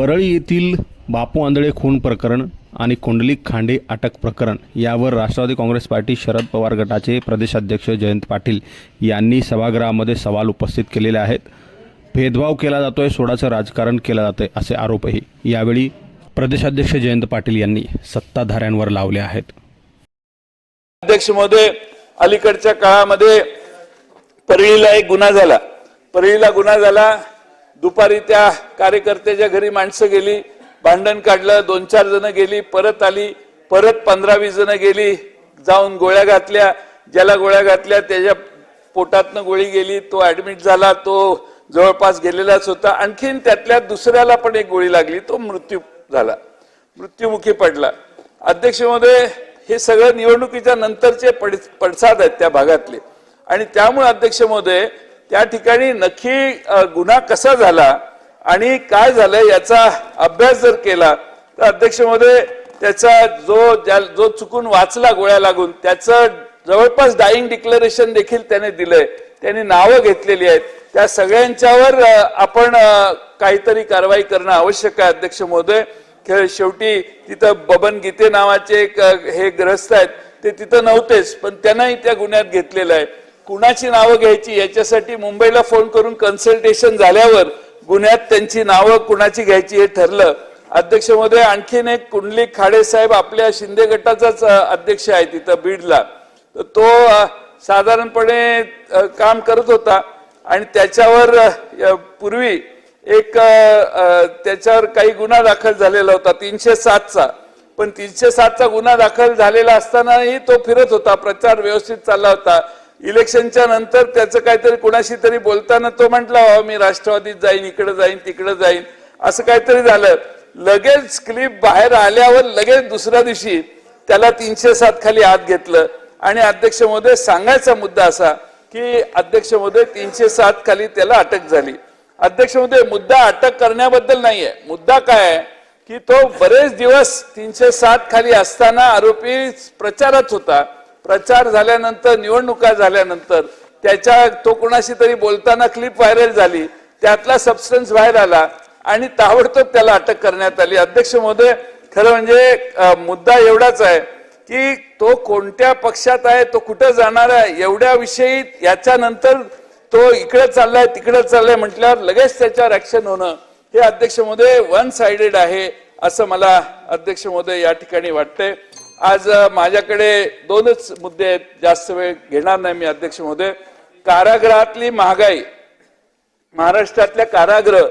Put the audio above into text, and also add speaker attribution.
Speaker 1: परळी येथील बापू आंधळे खून प्रकरण आणि कुंडलिक खांडे अटक प्रकरण यावर राष्ट्रवादी काँग्रेस पार्टी शरद पवार गटाचे प्रदेशाध्यक्ष जयंत पाटील यांनी सभागृहामध्ये सवाल उपस्थित केलेले आहेत. भेदभाव केला जातोय सोडाचं राजकारण केलं जातंय असे आरोपही यावेळी प्रदेशाध्यक्ष जयंत पाटील यांनी सत्ताधाऱ्यांवर लावले आहेत.
Speaker 2: अध्यक्ष अलीकडच्या काळामध्ये परळीला एक गुन्हा झाला. परळीला गुन्हा झाला दुपारी त्या कार्यकर्त्याच्या घरी माणसं गेली भांडण काढलं दोन चार जण गेली परत आली परत पंधरा वीस जण गेली जाऊन गोळ्या घातल्या. ज्याला गोळ्या घातल्या त्याच्या पोटातनं गोळी गेली तो ऍडमिट झाला तो जवळपास गेलेलाच होता. आणखीन त्यातल्या दुसऱ्याला पण एक गोळी लागली तो मृत्यू झाला. मृत्युमुखी पडला. अध्यक्ष महोदय हे सगळं निवडणुकीच्या नंतरचे पडसाद आहेत त्या भागातले. आणि त्यामुळे अध्यक्ष महोदय त्या ठिकाणी नक्की गुन्हा कसा झाला आणि काय झालं याचा अभ्यास जर केला तर अध्यक्ष त्याचा जो ज्या जो चुकून वाचला गोळ्या लागून त्याचं जवळपास डाईंग डिक्लेरेशन देखील त्याने दिलंय. त्यांनी नावं घेतलेली आहेत. त्या सगळ्यांच्यावर आपण काहीतरी कारवाई करणं आवश्यक आहे अध्यक्ष महोदय. शेवटी तिथं बबन गीते नावाचे एक हे ग्रस्त आहेत. ते तिथं नव्हतेच पण त्यांनाही त्या गुन्ह्यात घेतलेलं आहे. कुणाची नावं घ्यायची याच्यासाठी मुंबईला फोन करून कन्सल्टेशन झाल्यावर गुन्ह्यात त्यांची नावं कुणाची घ्यायची हे ठरलं. अध्यक्ष महोदय आणखीन एक कुंडली खाडे साहेब आपल्या शिंदे गटाचाच अध्यक्ष आहे तिथं बीडला. तर तो साधारणपणे काम करत होता आणि त्याच्यावर पूर्वी एक त्याच्यावर काही गुन्हा दाखल झालेला होता तीनशे सातचा. पण तीनशे सातचा गुन्हा दाखल झालेला असतानाही तो फिरत होता प्रचार व्यवस्थित चालला होता. इलेक्शनच्या नंतर त्याचं काहीतरी कुणाशी तरी बोलताना तो म्हटला "अहो, मी राष्ट्रवादीत जाईन इकडे जाईन तिकडे जाईन. असं काहीतरी झालं. लगेच क्लिप बाहेर आल्यावर लगेच दुसऱ्या दिवशी त्याला तीनशे सात खाली आत घेतलं. आणि अध्यक्ष महोदय सांगायचा मुद्दा असा की अध्यक्ष महोदय तीनशे सात खाली त्याला अटक झाली. अध्यक्ष महोदय मुद्दा अटक करण्याबद्दल नाहीये. मुद्दा काय आहे? की तो बरेच दिवस तीनशे सात खाली असताना आरोपी प्रचारात होता. प्रचार झाल्यानंतर निवडणुका झाल्यानंतर त्याच्या तो कोणाशी तरी बोलताना क्लिप व्हायरल झाली त्यातला सबस्टन्स बाहेर आला आणि ताबडतोब त्याला अटक करण्यात आली. अध्यक्ष महोदय खरं म्हणजे मुद्दा एवढाच आहे की तो कोणत्या पक्षात आहे तो कुठं जाणार आहे एवढ्या विषयी याच्यानंतर तो इकडे चाललाय तिकडे चाललाय म्हटल्यावर लगेच त्याच्यावर ऍक्शन होणं हे अध्यक्ष महोदय वन साइडेड आहे असं मला अध्यक्ष महोदय या ठिकाणी वाटतंय. आज माझ्याकडे दोनच मुद्दे आहेत जास्त वेळ घेणार नाही मी अध्यक्ष महोदय. कारागृहातली महागाई महाराष्ट्रातल्या कारागृह